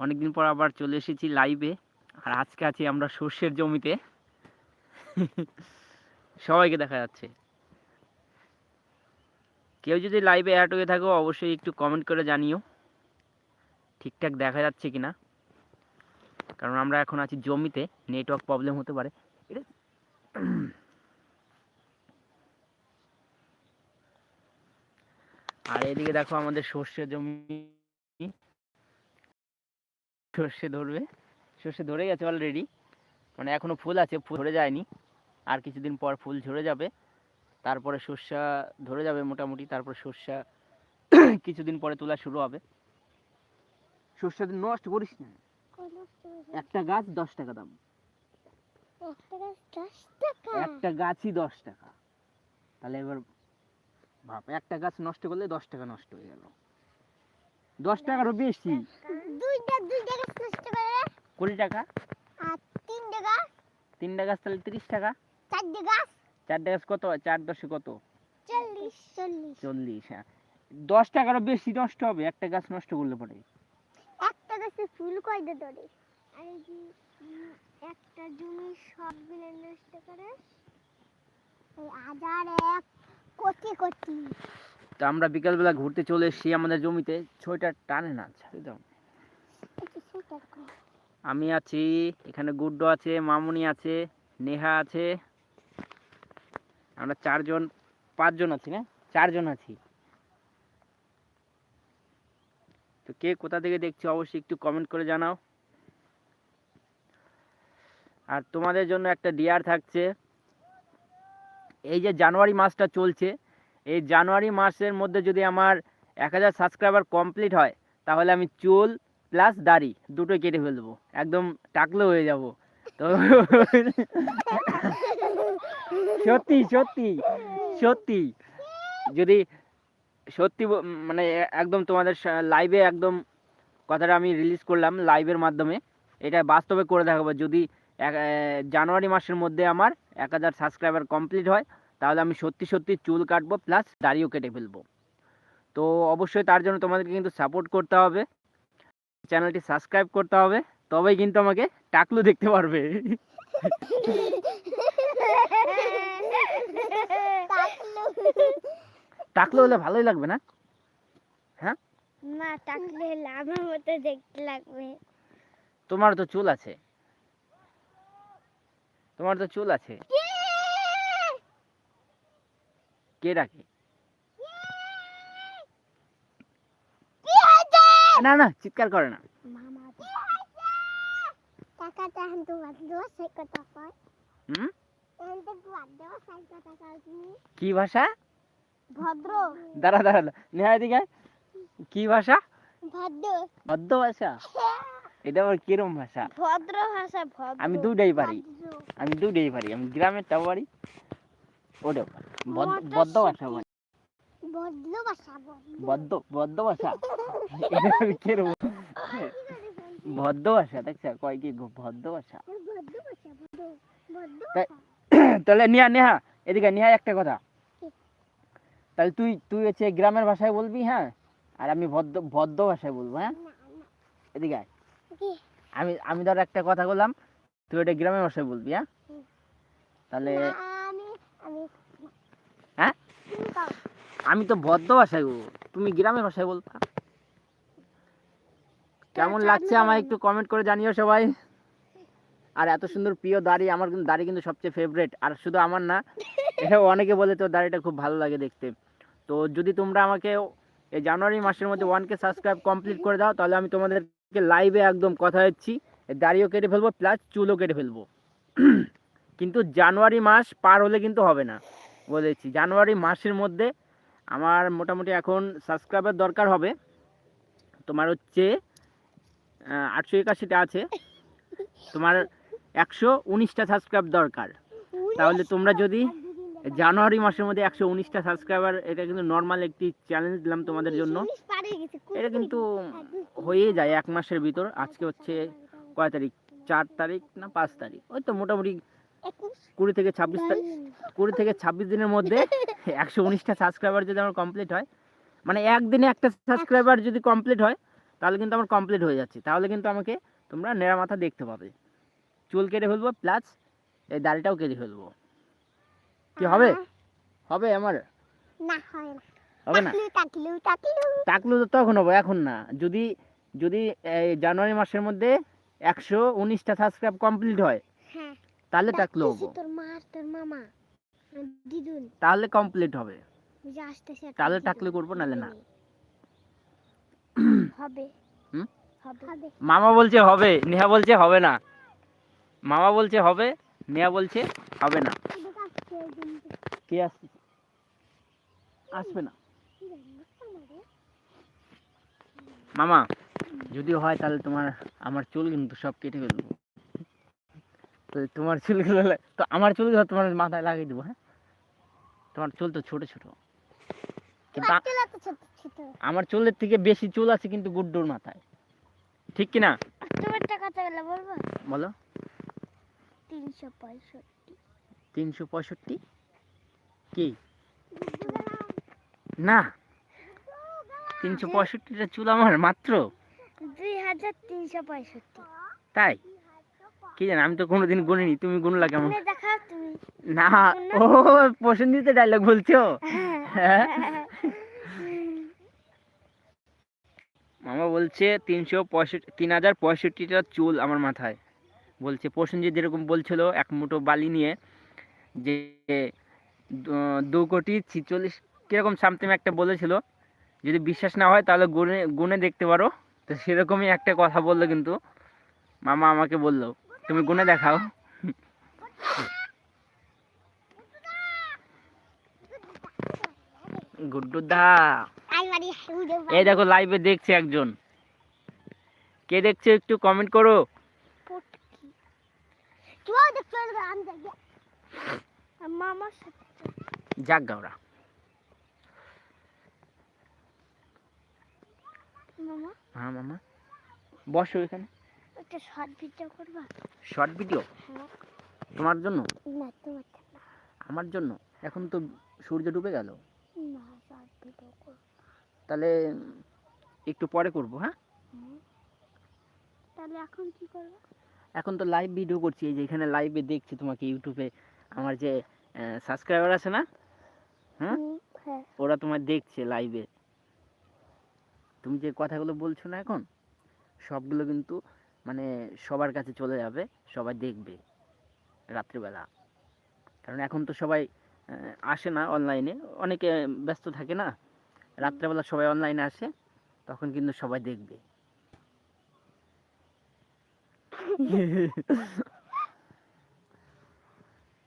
অনেকদিন পর আবার চলে এসেছি লাইভে আর আজকে আছি আমরা সর্ষের জমিতে। সবাইকে দেখা যাচ্ছে। কেউ যদি লাইভে অ্যাড হয়ে থাকো, অবশ্যই একটু কমেন্ট করে জানিও। ঠিকঠাক দেখা যাচ্ছে কিনা। কারণ আমরা এখন আছি জমিতে নেটওয়ার্ক প্রবলেম হতে পারে। আর এদিকে দেখো আমাদের সর্ষে জমি। সর্ষে ধরবে। সর্ষে ধরে গেছে অলরেডি মানে এখনও ফুল আছে ফুল ধরে যায়নি। আর কিছুদিন পর ফুল ঝরে যাবে। তারপরে সর্ষা ধরে যাবে মোটামুটি। তারপর সর্ষা কিছুদিন পরে তোলা শুরু হবে। সর্ষা নষ্ট করিস না। একটা গাছ দশ টাকা দাম। একটা গাছই দশ টাকা। তাহলে এবার ভাব একটা গাছ নষ্ট করলে দশ টাকা নষ্ট হয়ে গেল। দশ টাকারও বেশি। দুইটা দুইটা গাছ নষ্ট করে কুড়ি টাকা। আর তিনটা গাছ? তিনটা গাছ তাহলে তিরিশ টাকা। চারটে গাছ? চারটে গাছ কত? চার দশে কত? চল্লিশ চল্লিশ। চল্লিশ হ্যাঁ। দশ টাকারও বেশি নষ্ট হবে একটা গাছ নষ্ট করলে পরে। একটা গাছে ফুল কয়টা ধরে? আর এই একটা জমি সব নষ্ট করে। হাজার এক কোটি কোটি। তো আমরা বিকালবেলা ঘুরতে চলে এসেছি আমাদের জমিতে, ছয়টা টানে না। আমি আছি, এখানে গুড্ডু আছে, মামুনি আছে, নেহা আছে। আমরা চারজন, পাঁচজন আছি না? চারজন আছি। তো কে কোথা থেকে দেখছি অবশ্যই একটু কমেন্ট করে জানাও। আর তোমাদের জন্য একটা ডিয়ার থাকছে। এই যে জানুয়ারি মাসটা চলছে এই জানুয়ারি মাসের মধ্যে যদি আমার এক হাজার সাবস্ক্রাইবার কমপ্লিট হয়, তাহলে আমি চুল প্লাস দাড়ি দুটোই কেটে ফেলব একদম টাকলো হয়ে যাব। তো সত্যি সত্যি সত্যি। যদি সত্যি মানে একদম তোমাদের লাইভে একদম কথাটা আমি রিলিজ করলাম লাইভের মাধ্যমে, এটা বাস্তবে করে দেখাবো। যদি জানুয়ারি মাসের মধ্যে আমার এক হাজার সাবস্ক্রাইবার কমপ্লিট হয় তাহলে আমি সত্যি সত্যি চুল কাটবো প্লাস দাড়িও কেটে ফেলব। তো অবশ্যই তার জন্য তোমাদেরকে কিন্তু সাপোর্ট করতে হবে। চ্যানেলটি সাবস্ক্রাইব করতে হবে তবেই কিন্তু আমাকে টাকলু দেখতে পারবে। টাকলু। হলে ভালোই লাগবে না? হ্যাঁ? না টাকলে আমার মতো দেখতে লাগবে। তোমার তো চুল আছে। তোমার তো চুল আছে। কে ডাকে? না না চিৎকার করে না। কি ভাষা? ভদ্র। দাঁড়া দাঁড়া নেহা আয়। কি ভাষা? ভদ্র। ভদ্র ভাষা? এটা আবার কিরম ভাষা? ভদ্র ভাষা ভদ্র। আমি দুটাই পারি। আমি দুটাই পারি। আমি গ্রামের টাও পারি ওটাও পারি। বদ্ধ ভাষা ভাষা বদ্ধ বদ্ধ ভাষা ভদ্র ভাষা দেখছ? কয় কি ভদ্র ভাষা। তাহলে নেহা নেহা এদিকে নেহা একটা কথা। তাহলে তুই তুই হচ্ছে গ্রামের ভাষায় বলবি হ্যাঁ? আর আমি ভদ্র ভদ্র ভাষায় বলব হ্যাঁ। এদিকে আমি আমি ধর একটা কথা বললাম তুই ওটা গ্রামের ভাষায় বলবি হ্যাঁ? তাহলে না, আমি আমি হ্যাঁ? তুমি কও। আমি তো ভদ্র ভাষায় বলব। তুমি গ্রামের ভাষায় বলবা কেমন লাগছে আমায় একটু কমেন্ট করে জানিও সবাই। আর এত সুন্দর প্রিয় দাড়ি আমার কিন্তু দাড়ি কিন্তু সবচেয়ে ফেভারিট আর শুধু আমার না এটা অনেকে বলে তোর দাড়িটা খুব ভালো লাগে দেখতে। তো যদি তোমরা আমাকে এই জানুয়ারি মাসের মধ্যে ওয়ান কে সাবস্ক্রাইব কমপ্লিট করে দাও তাহলে আমি তোমাদেরকে লাইভে একদম কথা হচ্ছি দাড়িও কেটে ফেলব প্লাস চুলও কেটে ফেলব। কিন্তু জানুয়ারি মাস পার হলে কিন্তু হবে না। বলেছি। জানুয়ারি মাসের মধ্যে আমার মোটামুটি এখন সাবস্ক্রাইবার দরকার হবে। তোমার হচ্ছে আটশো একাশিটা আছে। তোমার একশো উনিশটা সাবস্ক্রাইব দরকার। তাহলে তোমরা যদি জানুয়ারি মাসের মধ্যে একশো উনিশটা সাবস্ক্রাইবার এটা কিন্তু নর্মাল একটি চ্যালেঞ্জ দিলাম তোমাদের জন্য। এটা কিন্তু হয়ে যায় এক মাসের ভিতর। আজকে হচ্ছে কয় তারিখ? চার তারিখ না পাঁচ তারিখ? ওই তো মোটামুটি কুড়ি থেকে ছাব্বিশ কুড়ি থেকে ছাব্বিশ দিনের মধ্যে একশো উনিশটা সাবস্ক্রাইবার যদি আমার কমপ্লিট হয় মানে একদিনে একটা সাবস্ক্রাইবার যদি কমপ্লিট হয় তাহলে কিন্তু আমার কমপ্লিট হয়ে যাচ্ছে। তাহলে কিন্তু আমাকে তোমরা নেড়া মাথা দেখতে পাবে। চুল কেটে ফেলব প্লাস এই দাড়িটাও কেটে ফেলব। কি হবে? হবে আমার? না হয় না। হবে না? টাকলু তো তখন হব এখন না। যদি যদি এই জানুয়ারি মাসের মধ্যে একশো উনিশটা সাবস্ক্রাইব কমপ্লিট হয় হ্যাঁ। তাহলে ডাকতেছি তোর মা আর তোর মামা? দিদুন। তাহলে কমপ্লিট হবে। ওই যে আসতেছে তাহলে টাকলু করব, নাহলে না। হবে। মামা বলছে হবে নেহা বলছে হবে না। মামা বলছে হবে নেহা বলছে হবে না। কে আসছে আসবে না। মামা যদি হয় তাহলে তোমার আমার চুল কিন্তু সব কেটে ফেলব। তো তোমার চুলগুলো তো আমার চুলগুলো তোমার মাথায় লাগিয়ে দেবো হ্যাঁ? তোমার চুল তো ছোট ছোট। আমার চুলের থেকে বেশি চুল আছে কিন্তু গুড্ডুর মাথায়। ঠিক কি না বলো। তিনশো পঁয়ষট্টি। তিনশো পঁয়ষট্টি? কি? না। তিনশো পঁয়ষট্টিটা চুল আমার মাত্র? দুই হাজার তিনশো পঁয়ষট্টি। তাই? কি জানি আমি তো কোনোদিন গুনিনি। তুমি গুনলা কেমন? না ও প্রসেনজিতে ডায়লগ বলছো? মামা বলছে তিনশো পঁয়ষট্টি তিন হাজার পঁয়ষট্টিটা চুল আমার মাথায়। বলছে প্রসেনজিৎ যেরকম বলছিল এক মুঠো বালি নিয়ে যে দু- দু কোটি ছিচল্লিশ কীরকম সামথিং একটা বলেছিল। যদি বিশ্বাস না হয় তাহলে গুনে গুনে দেখতে পারো। তো সেরকমই একটা কথা বলল কিন্তু। মামা আমাকে বলল। তুমি গুনে দেখাও। গুড্ডু দা। এই দেখো লাইভে দেখছে একজন। কে দেখছে একটু কমেন্ট করো। যাক গাওরা। হ্যাঁ মামা। বসো এখানে। একটা শর্ট ভিডিও করবা? শর্ট ভিডিও তোমার জন্য? না তোমার না আমার জন্য? এখন তো সূর্য ডুবে গেল। না শর্ট ভিডিও করব। তাহলে একটু পরে করব হ্যাঁ? তাহলে এখন কি করব? এখন তো লাইভ ভিডিও করছি এই যে এখানে লাইভে দেখছি তোমাকে ইউটিউবে আমার যে সাবস্ক্রাইবার আছে না? হ্যাঁ? হ্যাঁ। ওরা তোমার দেখছে লাইভে তুমি যে কথাগুলো বলছো না এখন সবগুলো কিন্তু মানে সবার কাছে চলে যাবে সবাই দেখবে রাত্রিবেলা। কারণ এখন তো সবাই আসে না অনলাইনে অনেকে ব্যস্ত থাকে না। রাত্রেবেলা সবাই অনলাইনে আসে তখন কিন্তু সবাই দেখবে।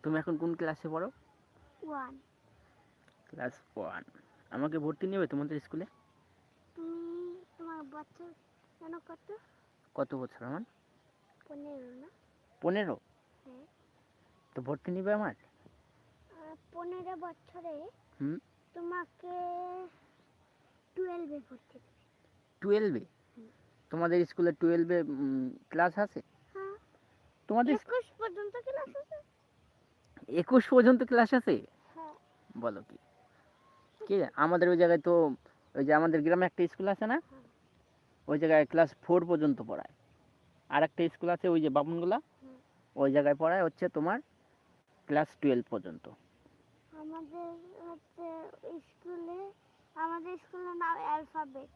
তুমি এখন কোন ক্লাসে পড়ো? ক্লাস ওয়ান আমাকে ভর্তি নেবে তোমাদের স্কুলে? তুমি তোমার বছর কেন কত? কত বছর আমার? পনেরো না। পনেরো? হ্যাঁ। তো ভর্তি নিবে আমার? পনেরো বছরে হুম। তোমাকে টুয়েলভে ভর্তি দেবে টুয়েলভে তোমাদের স্কুলে টুয়েলভে ক্লাস আছে? হ্যাঁ। তোমাদের একুশ পর্যন্ত ক্লাস আছে। একুশ পর্যন্ত ক্লাস আছে? হ্যাঁ। বলো কি। কি আমাদের ওই জায়গায় তো ওই যে আমাদের গ্রামে একটা স্কুল আছে না। ওই জায়গায় ক্লাস ফোর পর্যন্ত পড়ায়। আর একটা স্কুল আছে ওই যে বামুনগুলা ওই জায়গায় পড়ায় হচ্ছে তোমার ক্লাস টুয়েলভ পর্যন্ত। আমাদের হচ্ছে স্কুলে আমাদের স্কুলের নাম অ্যালফাবেট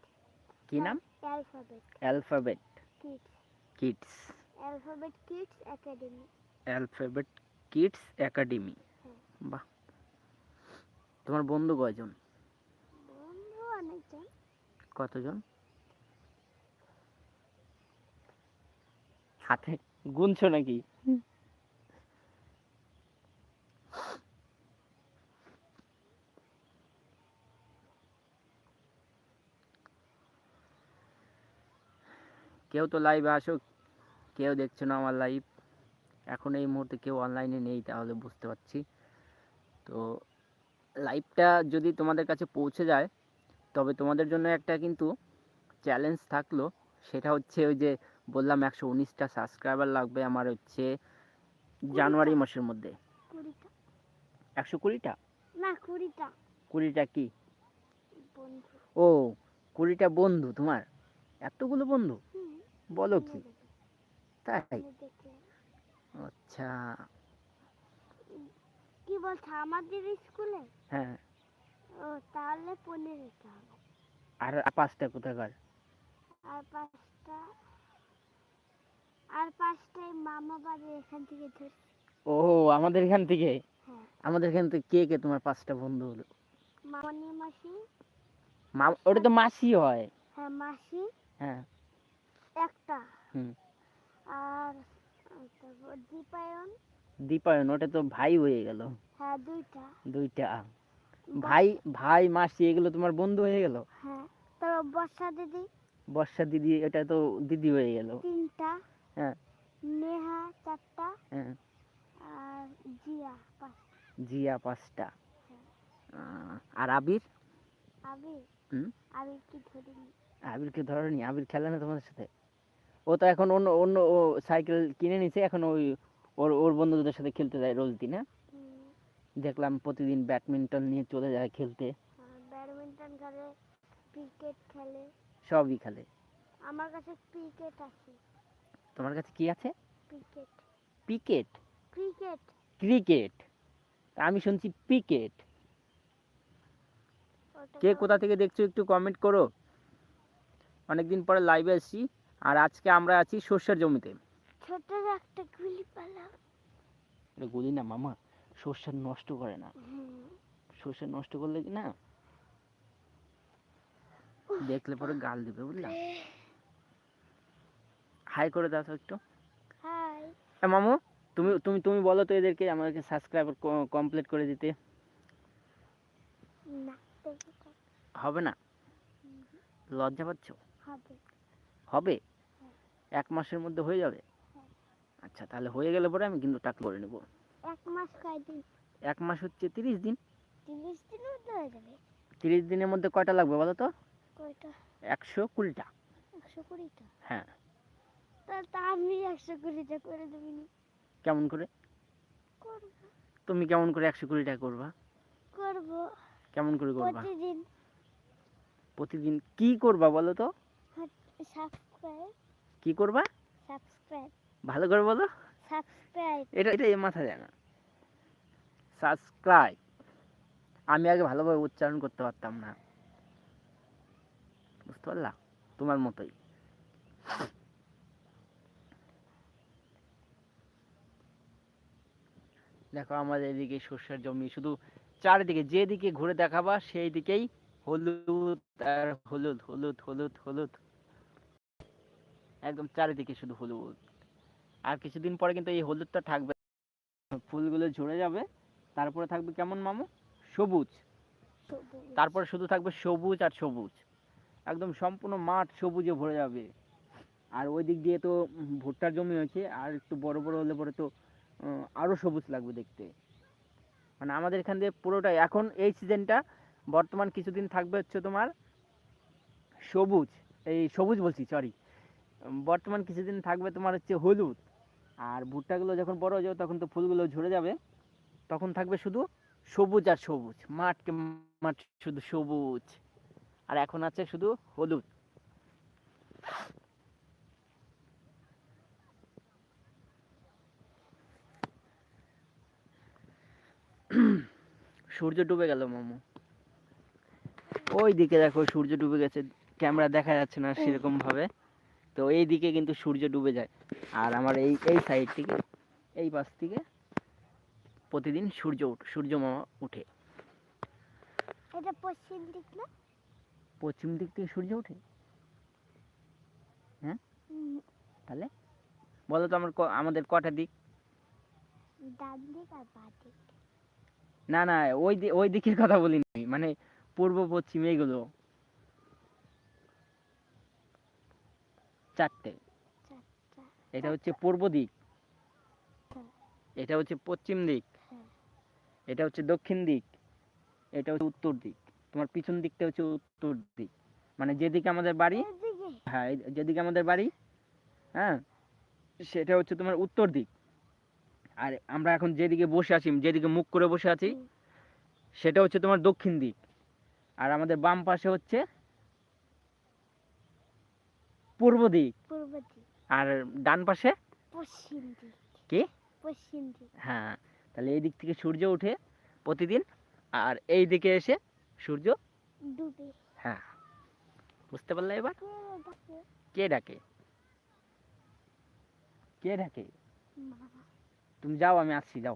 কি নাম? Alphabet alphabet kids kids alphabet kids academy alphabet kids academy. বাহ। তোমার বন্ধু কয়জন? বন্ধু অনেকজন। কতজন? হাতে গুনছো নাকি? কেউ তো লাইভে আসো কেউ দেখছ না আমার লাইভ এখন এই মুহূর্তে কেউ অনলাইনে নেই তাহলে বুঝতে পারছি। তো লাইভটা যদি তোমাদের কাছে পৌঁছে যায় তবে তোমাদের জন্য একটা কিন্তু চ্যালেঞ্জ থাকল। সেটা হচ্ছে ওই যে বললাম একশো উনিশটা সাবস্ক্রাইবার লাগবে আমার হচ্ছে জানুয়ারি মাসের মধ্যে। একশো কুড়িটা? না কুড়িটা। কুড়িটা কি? ও কুড়িটা বন্ধু তোমার? এতগুলো বন্ধু? বলো কি? তাই? আচ্ছা। কি বলছো আমাদের স্কুলে? হ্যাঁ। ও তাহলে পনেরোটা আর পাঁচটা কোথাকার? আর পাঁচটা আর পাঁচটায় মামা এখান থেকে ধরছি। ও আমাদের এখান থেকে? হ্যাঁ। আমাদের এখান থেকে কে কে তোমার পাঁচটা বন্ধু হলো? মামনি মাসি। ওটা তো মাসি হয়। হ্যাঁ মাসি। হ্যাঁ। একটা। হুম। আর দীপায়ন। দীপায়ন ওটা তো ভাই হয়ে গেল। হ্যাঁ দুইটা। দুইটা। ভাই ভাই মাসি এগুলো তোমার বন্ধু হয়ে গেল? হ্যাঁ তারপর বর্ষা দিদি। বর্ষা দিদি এটা তো দিদি হয়ে গেল। তিনটা। হ্যাঁ। নেহা চারটা হ্যাঁ। আর জিয়া পাঁচ জিয়া পাঁচটা। আর আবির? আবির? হুম? আবির কি ধরিনি আবিরকে ধরনি আবির খেলে না তোমাদের সাথে? ও তো এখন অন্য অন্য ও সাইকেল কিনে নিছে এখন ওই ওর ওর বন্ধুদের সাথে খেলতে যায় রোজ দিন হ্যাঁ দেখলাম প্রতিদিন ব্যাডমিন্টন নিয়ে চলে যায় খেলতে। ব্যাডমিন্টন খেলে ক্রিকেট খেলে। সবই খেলে। আমার কাছে ক্রিকেট আছে। তোমার কাছে কি আছে? ক্রিকেট পিকেট ক্রিকেট ক্রিকেট আমি শুনছি পিকেট কে কোথা থেকে দেখছ একটু কমেন্ট করো। অনেকদিন পরে লাইভে আসছি আর আজকে আমরা আছি সর্ষের জমিতে। ছোট একটা গুলি পালাম এটা বলি না মামা সর্ষে নষ্ট করে না। হুম, সর্ষে নষ্ট করলে কি না? দেখলে পরে গাল দিবে বুঝলাম হাই করে দাও তো একটু। হাই এ মামু তুমি তুমি তুমি বলো তো এদেরকে আমাদেরকে সাবস্ক্রাইবার কমপ্লিট করে দিতে। না হবে না? লজ্জা পাচ্ছ? হবে। হবে? এক মাসের মধ্যে হয়ে যাবে? আচ্ছা তাহলে হয়ে গেলে পরে আমি কিন্তু টাকা করে নেব। এক মাস কয়দিন? এক মাস হচ্ছে তিরিশ দিন। তিরিশ দিনের মধ্যে হয়ে যাবে। তিরিশ দিনের মধ্যে কয়টা লাগবে বলো তো? কয়টা? একশো কুড়িটা। একশো কুড়িটা? হ্যাঁ। তা আমি একশো কুড়িটা করে দেবিনি কেমন করে? করব। তুমি কেমন করে একশো কুড়িটা করবা? করব। কেমন করে করবা? প্রতিদিন। প্রতিদিন কি করবা বলো তো? সাবস্ক্রাইব কি করবা? সাবস্ক্রাইব ভালো করে বলো। সাবস্ক্রাইব এটা এটা মাথা যায় না। সাবস্ক্রাইব আমি আগে ভালোভাবে উচ্চারণ করতে পারতাম না। বুঝতে পারলা? তোমার মতোই। দেখো আমাদের এদিকে সর্ষের জমি শুধু চারিদিকে যেদিকে ঘুরে দেখাবা সেই দিকেই হলুদ আর হলুদ হলুদ হলুদ হলুদ। একদম চারিদিকে শুধু হলুদ। আর কিছুদিন পরে কিন্তু এই হলুদটা থাকবে। ফুলগুলো ঝরে যাবে। তারপরে থাকবে কেমন মামু? সবুজ। তারপরে শুধু থাকবে সবুজ আর সবুজ। একদম সম্পূর্ণ মাঠ সবুজে ভরে যাবে। আর ওই দিক দিয়ে তো ভুট্টার জমি হয়েছে। আর একটু বড় বড় হলে পরে তো উম, আরও সবুজ লাগবে দেখতে। মানে আমাদের এখান দিয়ে পুরোটাই এখন এই সিজনটা বর্তমান কিছুদিন থাকবে হচ্ছে তোমার সবুজ এই সবুজ বলছি সরি বর্তমান কিছুদিন থাকবে তোমার হচ্ছে হলুদ। আর ভুট্টাগুলো যখন বড় হয়ে যাবে তখন তো ফুলগুলো ঝরে যাবে। তখন থাকবে শুধু সবুজ আর সবুজ মাঠকে মাঠ শুধু সবুজ। আর এখন আছে শুধু হলুদ। সূর্য ডুবে গেল মামু। ওই দিকে দেখো সূর্য ডুবে গেছে ক্যামেরা দেখা যাচ্ছে না সেরকম ভাবে তো এই দিকে কিন্তু সূর্য ডুবে যায়। আর আমার এই এই সাইড থেকে এই পাশ থেকে প্রতিদিন সূর্য উঠ- সূর্য মামা উঠে। এটা পশ্চিম দিক না? পশ্চিম দিক থেকে সূর্য ওঠে হ্যাঁ? তাহলে? বলো তো আমার আমাদের কটা দিক? ডান দিক আর বাঁ দিক। না না ওই ওই দিকের কথা বলিনি মানে পূর্ব পশ্চিম এইগুলো চারটে। এটা হচ্ছে পূর্ব দিক। এটা হচ্ছে পশ্চিম দিক। এটা হচ্ছে দক্ষিণ দিক। এটা হচ্ছে উত্তর দিক। তোমার পিছন দিকটা হচ্ছে উত্তর দিক। মানে যেদিকে আমাদের বাড়ি হ্যাঁ যেদিকে আমাদের বাড়ি হ্যাঁ সেটা হচ্ছে তোমার উত্তর দিক। আর আমরা এখন যেদিকে বসে আছি যেদিকে মুখ করে বসে আছি সেটা হচ্ছে তোমার দক্ষিণ দিক। আর আমাদের বাম পাশে হচ্ছে পূর্ব দিক। আর ডান পাশে পশ্চিম দিক। কি? পশ্চিম দিক। হ্যাঁ তাহলে এই দিক থেকে সূর্য ওঠে প্রতিদিন আর এই দিকে এসে সূর্য ডুবে। হ্যাঁ বুঝতে পারলে এবার? কে ডাকে? কে ডাকে? তুমি যাও আমি আসছি যাও।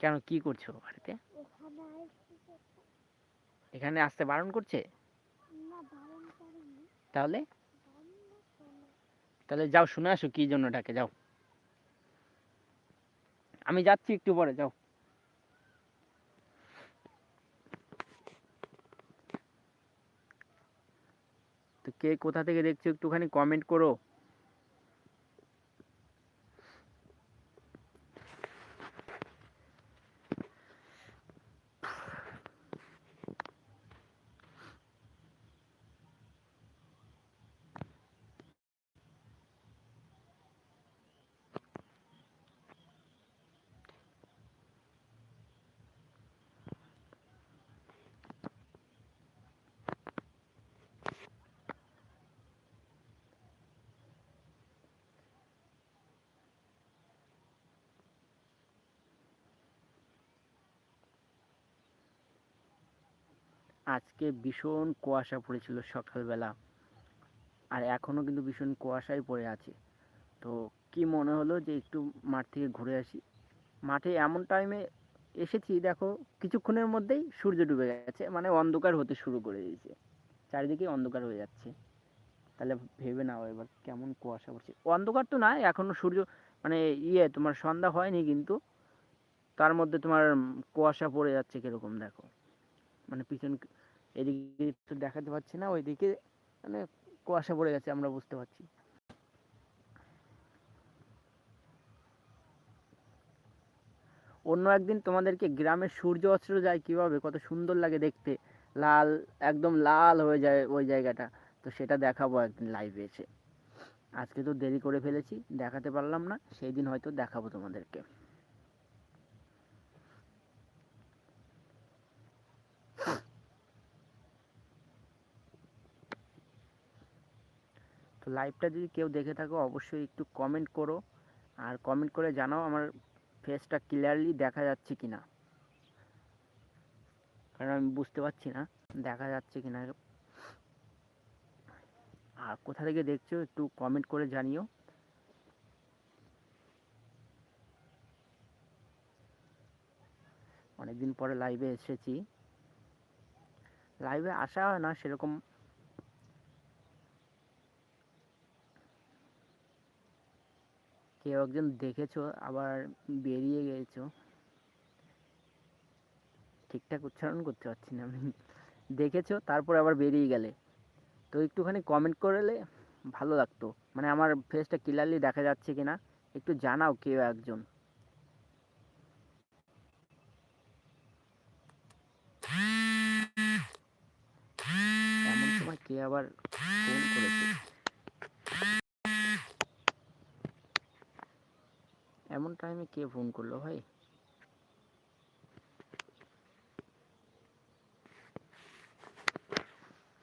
কেন কি করছ বাড়িতে? এখানে আসতে বারণ করছে? তাহলে। তাহলে যাও শুনে আসো কি জন্য ডাকে যাও। আমি যাচ্ছি একটু পরে যাও। তো কে কোথা থেকে দেখছ একটুখানি কমেন্ট করো। আজকে ভীষণ কুয়াশা পড়েছিল সকালবেলা। আর এখনও কিন্তু ভীষণ কুয়াশাই পড়ে আছে। তো কি মনে হলো যে একটু মাঠ থেকে ঘুরে আসি? মাঠে এমন টাইমে এসেছি, দেখো, কিছুক্ষণের মধ্যেই সূর্য ডুবে গেছে। মানে অন্ধকার হতে শুরু করে দিয়েছে। চারিদিকে অন্ধকার হয়ে যাচ্ছে। তাহলে ভেবে নাও এবার কেমন কুয়াশা পড়ছে। অন্ধকার তো না এখনও সূর্য মানে ইয়ে তোমার সন্ধ্যা হয়নি কিন্তু। তার মধ্যে তোমার কুয়াশা পড়ে যাচ্ছে কীরকম, দেখো। মানে পিছন এদিকে তো দেখাতে পাচ্ছি না, ওইদিকে মানে কুয়াশা পড়ে গেছে আমরা বুঝতে পারছি। অন্য একদিন তোমাদেরকে গ্রামের সূর্য অস্ত্র যায় কীভাবে? কত সুন্দর লাগে দেখতে। লাল, একদম লাল হয়ে যায় ওই জায়গাটা। তো সেটা দেখাবো একদিন লাইভে এসে। আজকে তো দেরি করে ফেলেছি, দেখাতে পারলাম না, সেই দিন হয়তো দেখাবো তোমাদেরকে। তো লাইভটা যদি কেউ দেখে থাকো, অবশ্যই একটু কমেন্ট করো। আর কমেন্ট করে জানাও আমার ফেসটা ক্লিয়ারলি দেখা যাচ্ছে কি না কারণ আমি বুঝতে পারছি না, দেখা যাচ্ছে কি না আর কোথা থেকে দেখছ একটু কমেন্ট করে জানিও। অনেকদিন পরে লাইভে এসেছি। লাইভে আসা হয় না, সেরকম কেউ একজন দেখেছ, আবার বেরিয়ে গেছো? ঠিকঠাক উচ্চারণ করতে পারছি না আমি। দেখেছ, তারপর আবার বেরিয়ে গেলে। তো একটুখানি কমেন্ট করলে ভালো লাগতো। মানে আমার ফেসটা ক্লিয়ারলি দেখা যাচ্ছে কিনা, একটু জানাও কেউ একজন। এমন সময় কে আবার ফোন করেছে এমন টাইমে কে ফোন করল ভাই?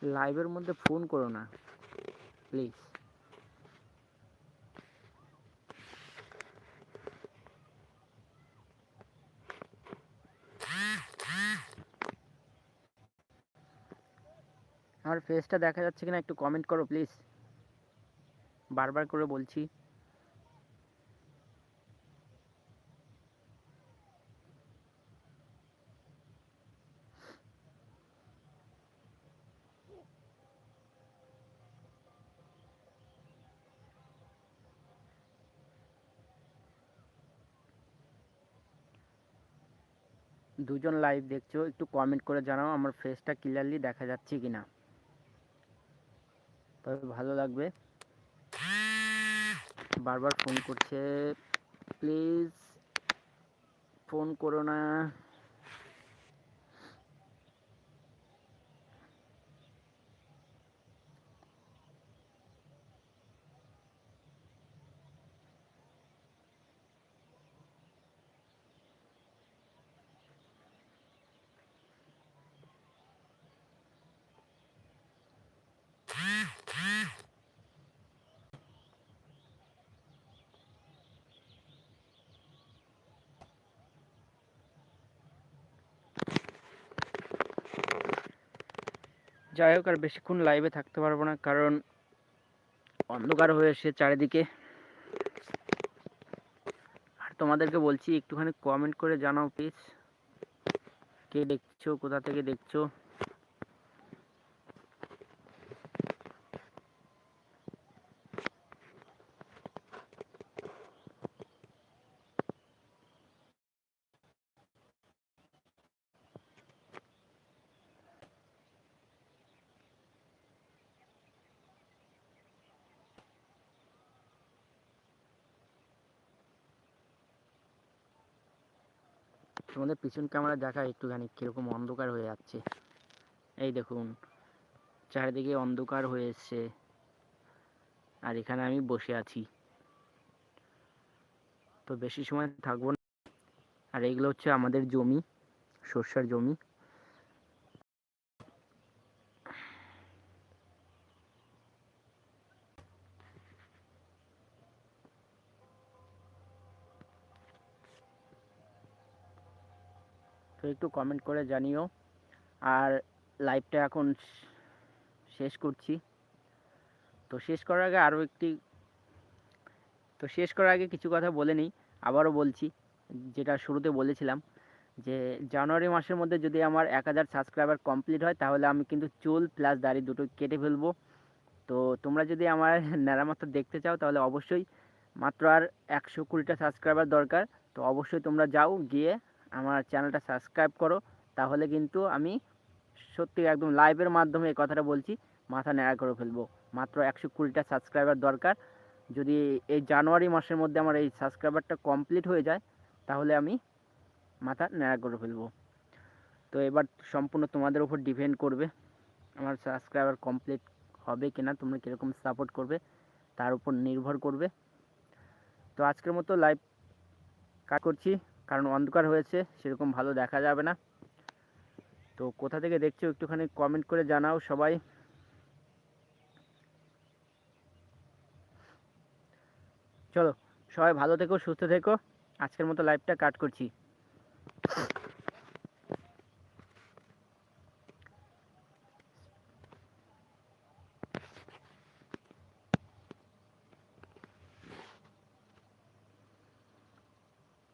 লাইভের মধ্যে ফোন করো না প্লিজ আমার ফেসটা দেখা যাচ্ছে কিনা একটু কমেন্ট করো প্লিজ বারবার করে বলছি। দুজন লাইভ দেখছ, একটু কমেন্ট করে জানাও আমার ফেসটা ক্লিয়ারলি দেখা যাচ্ছে কি না তবে ভালো লাগবে। বারবার ফোন করছে। প্লিজ ফোন করো না। যাই হোক আর বেশিক্ষণ লাইভে থাকতে পারব না, কারণ অন্ধকার হয়ে এসে চারিদিকে। আর তোমাদেরকে বলছি, একটুখানি কমেন্ট করে জানাও প্লিজ কে দেখছ, কোথা থেকে দেখছ? তোমাদের পিছন ক্যামেরা দেখা একটুখানি কীরকম অন্ধকার হয়ে যাচ্ছে। এই দেখুন, চারিদিকে অন্ধকার হয়ে এসছে। আর এখানে আমি বসে আছি। তো বেশি সময় থাকব না। আর এগুলো হচ্ছে আমাদের জমি, সর্ষার জমি। একটু কমেন্ট করে জানিও। আর লাইভটা এখন শেষ করছি। তো শেষ করার আগে আরও একটি, তো শেষ করার আগে কিছু কথা বলে নিই। আবারও বলছি, যেটা শুরুতে বলেছিলাম, যে জানুয়ারি মাসের মধ্যে যদি আমার এক হাজার সাবস্ক্রাইবার কমপ্লিট হয়, তাহলে আমি কিন্তু চুল প্লাস দাড়ি দুটো কেটে ফেলব। তো তোমরা যদি আমার ন্যাড়ামাত্র দেখতে চাও, তাহলে অবশ্যই মাত্র আর একশো কুড়িটা সাবস্ক্রাইবার দরকার। তো অবশ্যই তোমরা যাও, গিয়ে আমার চ্যানেলটা সাবস্ক্রাইব করো, তাহলে কিন্তু আমি সত্যি একদম লাইভের মাধ্যমে এই কথাটা বলছি, মাথা ন্যাড়া করে ফেলব। মাত্র একশো কুড়িটা সাবস্ক্রাইবার দরকার। যদি এই জানুয়ারি মাসের মধ্যে আমার এই সাবস্ক্রাইবারটা কমপ্লিট হয়ে যায়, তাহলে আমি মাথা ন্যাড়া করে ফেলব। তো এবার সম্পূর্ণ তোমাদের উপর ডিপেন্ড করবে, আমার সাবস্ক্রাইবার কমপ্লিট হবে কিনা, তোমরা কীরকম সাপোর্ট করবে, তার উপর নির্ভর করবে। তো আজকের মতো লাইভ কাট করছি। কারণ অন্ধকার হয়েছে, সেরকম ভালো দেখা যাবে না। তো কোথা থেকে দেখছ একটুখানি কমেন্ট করে জানাও সবাই। চলো, সবাই ভালো থেকো, সুস্থ থেকো। আজকের মতো লাইভটা কাট করছি।